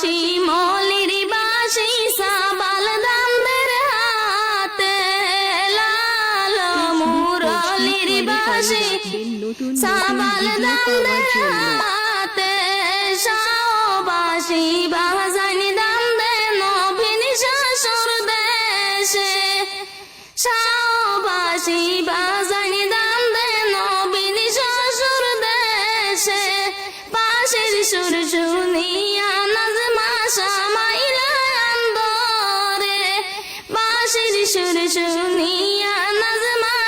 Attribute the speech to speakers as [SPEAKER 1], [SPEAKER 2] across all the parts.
[SPEAKER 1] বাসি মলির বাসি সাবাল দামদের হাতে। লাল মুরলির বাসি সাবাল দামদের হাতে। শাহবাসি বাজানি দাম দে নবীন শাশুর দেশে। বাজানি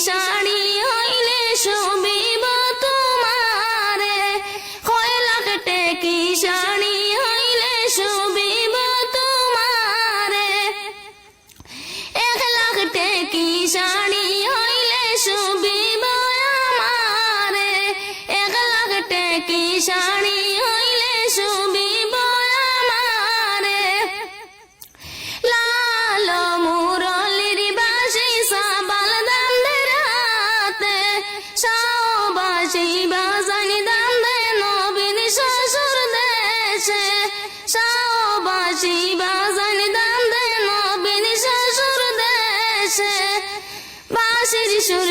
[SPEAKER 1] শাড়ি হইলে শুবিব তোমারে। কয় লাগতে কি শাড়ি হইলে শুবিব তোমারে। এক লাখ টেকি শাড়ি হইলে শুবিব আমারে। এক লাখ টেকি শাহবাসি বাজানি দান্দে নবীন শ্বশুর দেশে। শাহবাসি বাজানি দান্দে নবীন শ্বশুর দেশে। বাসির সুর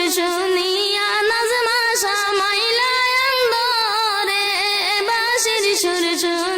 [SPEAKER 1] বাসির সুর